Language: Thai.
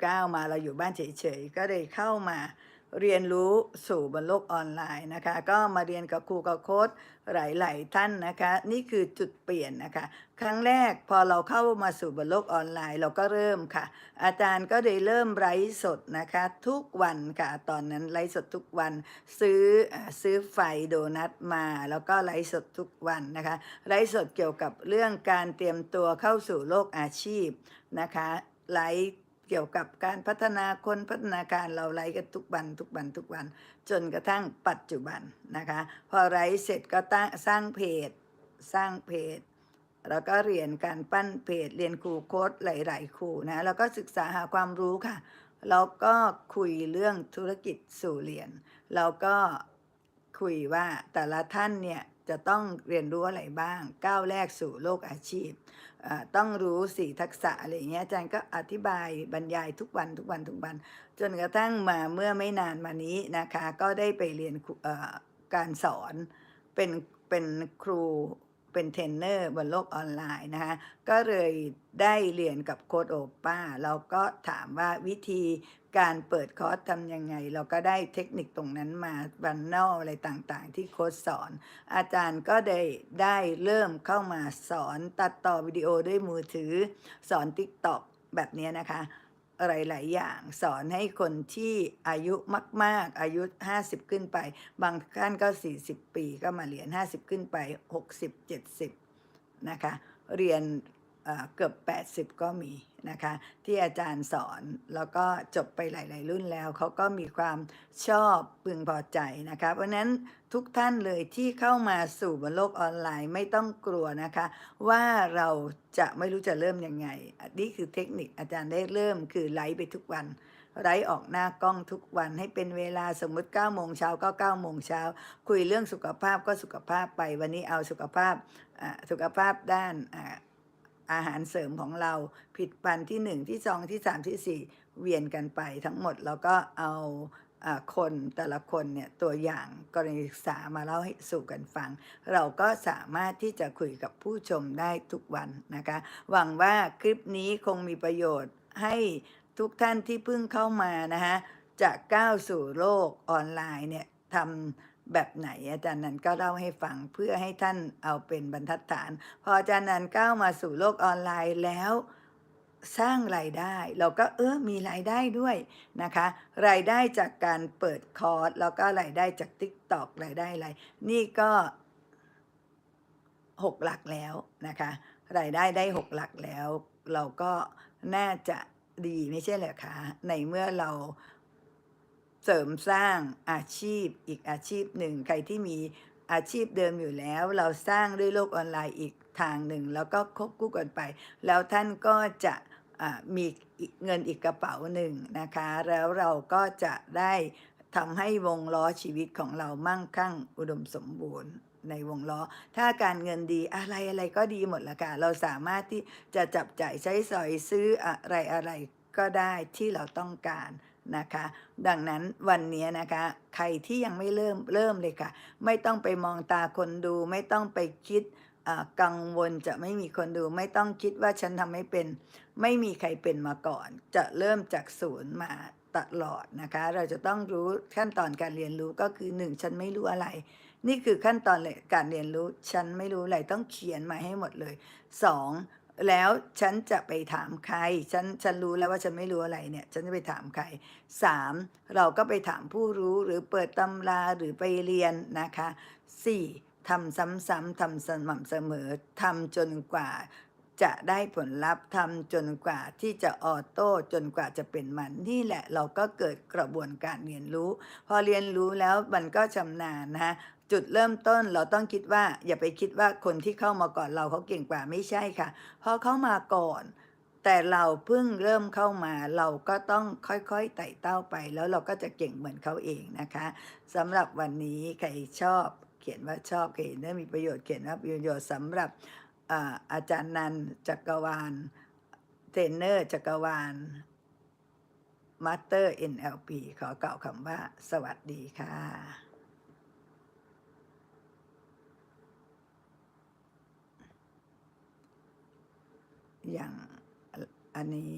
19มาเราอยู่บ้านเฉยๆ ก็เลยเข้ามาเรียนรู้สู่บนโลกออนไลน์นะคะ ก็มาเรียนกับครูกับโค้ชหลายๆท่านนะคะ นี่คือจุดเปลี่ยนนะคะ ครั้งแรกพอเราเข้ามาสู่บนโลกออนไลน์เราก็เริ่มค่ะ อาจารย์ก็เลยเริ่มไลฟ์สดนะคะ ทุกวันค่ะตอนนั้นไลฟ์สดทุกวัน ซื้อซื้อไฟโดนัทมา แล้วก็ไลฟ์สดทุกวันนะคะไลฟ์สดเกี่ยวกับเรื่องการเตรียมตัวเข้าสู่โลกอาชีพนะคะไลฟ์ เกี่ยวกับการพัฒนาคนพัฒนาการเราไลฟ์กันทุกวันทุกวันทุกวัน จนกระทั่งปัจจุบันนะคะ พอไลฟ์เสร็จก็ตั้งสร้างเพจ สร้างเพจ แล้วก็เรียนการปั้นเพจ เรียนครูโค้ดหลาย ๆ ครูนะแล้วก็ศึกษาหาความรู้ค่ะแล้วก็คุยเรื่องธุรกิจสู่เรียนแล้วก็คุยว่าแต่ละท่านเนี่ย จะต้องเรียนรู้อะไรบ้าง ก้าวแรกสู่โลกอาชีพ ต้องรู้สี่ทักษะอะไรเงี้ยอาจารย์ก็อธิบายบรรยายทุกวันทุกวันทุกวัน จนกระทั่งมาเมื่อไม่นานมานี้นะคะ ก็ได้ไปเรียนการสอนเป็นเป็นครู เป็นเทรนเนอร์บนโลกออนไลน์นะคะ ก็เลยได้เรียนกับโค้ดโอป้า เราก็ถามว่าวิธีการเปิดคอร์สทำยังไง เราก็ได้เทคนิคตรงนั้นมาบันนอลอะไรต่างๆ ที่โค้ดสอน อาจารย์ก็ได้ได้เริ่มเข้ามาสอนตัดต่อวิดีโอด้วยมือถือ สอน TikTok แบบนี้นะคะ หลายอย่างสอนให้คนที่อายุมาก ๆ อายุ 50 ขึ้นไป บางท่านก็ 40 ปีก็มาเรียน 50 ขึ้นไป 60 70 นะคะ เรียน เอ่อเกือบ 80 ก็มีนะคะ ที่อาจารย์สอนแล้วก็จบไปหลาย ๆ รุ่นแล้วเขาก็มีความชอบพึงพอใจนะคะเพราะนั้นทุกท่านเลยที่เข้ามาสู่บนโลกออนไลน์ไม่ต้องกลัวนะคะ ว่าเราจะไม่รู้จะเริ่มยังไงอันนี่คือเทคนิคอาจารย์ได้เริ่มคือไลฟ์ไปทุกวันไลฟ์ออกหน้ากล้องทุกวันให้เป็นเวลาสมมติ9โมงเช้าก็9โมงเช้าคุยเรื่องสุขภาพก็สุขภาพไปวันนี้เอาสุขภาพสุขภาพด้าน อาหารเสริมของเราผิดพันที่ 1 ที่2ที่3ที่4 เวียนกันไปทั้งหมดแล้วก็เอาอ่าคนแต่ละคนเนี่ยตัวอย่างกรณีศึกษามาเล่าให้สู่กันฟัง เราก็สามารถที่จะคุยกับผู้ชมได้ทุกวันนะคะ หวังว่าคลิปนี้คงมีประโยชน์ให้ทุกท่านที่เพิ่งเข้ามานะคะจะก้าวสู่โลกออนไลน์เนี่ยทำ แบบไหน อาจารย์นันก็เล่าให้ฟังเพื่อให้ท่านเอาเป็นบรรทัดฐาน พออาจารย์นันก้าวมาสู่โลกออนไลน์แล้วสร้างรายได้ เราก็เออมีรายได้ด้วยนะคะ รายได้จากการเปิดคอร์สแล้วก็รายได้จาก Tik t o อกรายได้อะไรนี่ก็หกหลักแล้วนะคะ รายได้ได้หกหลักแล้ว เราก็น่าจะดีไม่ใช่เหรอคะในเมื่อเรา เสริมสร้างอาชีพอีกอาชีพหนึ่ง ใครที่มีอาชีพเดิมอยู่แล้ว เราสร้างด้วยโลกออนไลน์อีกทางหนึ่ง แล้วก็ควบคู่กันไป แล้วท่านก็จะมีเงินอีกกระเป๋าหนึ่งนะคะ แล้วเราก็จะได้ทำให้วงล้อชีวิตของเรามั่งคั่งอุดมสมบูรณ์ในวงล้อ ถ้าการเงินดีอะไรอะไรก็ดีหมดละค่ะ เราสามารถที่จะจับจ่ายใช้สอยซื้ออะไรอะไรก็ได้ที่เราต้องการ นะคะ ดังนั้นวันนี้นะคะ ใครที่ยังไม่เริ่มเริ่มเลยค่ะ ไม่ต้องไปมองตาคนดู ไม่ต้องไปคิดกังวลจะไม่มีคนดู ไม่ต้องคิดว่าฉันทำไม่เป็น ไม่มีใครเป็นมาก่อน จะเริ่มจากศูนย์มาตลอดนะคะ เราจะต้องรู้ขั้นตอนการเรียนรู้ก็คือหนึ่งฉันไม่รู้อะไร นี่คือขั้นตอนการเรียนรู้ ฉันไม่รู้อะไรต้องเขียนมาให้หมดเลยสอง แล้วฉันจะไปถามใคร ฉันฉันรู้แล้วว่าฉันไม่รู้อะไรเนี่ย ฉันจะไปถามใครสามเราก็ไปถามผู้รู้หรือเปิดตำราหรือไปเรียนนะคะสี่ทำซ้ำๆทำสม่ำเสมอทำจนกว่าจะได้ผลลัพธ์ทำจนกว่าที่จะออโต้จนกว่าจะเป็นมันนี่แหละเราก็เกิดกระบวนการเรียนรู้ พอเรียนรู้แล้วมันก็ชำนาญนะฮะ จุดเริ่มต้นเราต้องคิดว่า อย่าไปคิดว่าคนที่เข้ามาก่อนเราเขาเก่งกว่าไม่ใช่ค่ะ เพราะเขามาก่อน แต่เราเพิ่งเริ่มเข้ามา เราก็ต้องค่อยๆไต่เต้าไป แล้วเราก็จะเก่งเหมือนเขาเองนะคะสำหรับวันนี้ใครชอบเขียนว่าชอบใครเห็นว่ามีประโยชน์เขียนว่าประโยชน์สำหรับอาอาจารย์นันจักรวาลเทรนเนอร์จักรวาลมาสเตอร์ NLP ขอกล่าวคำว่า สวัสดีค่ะ อย่างอันนี้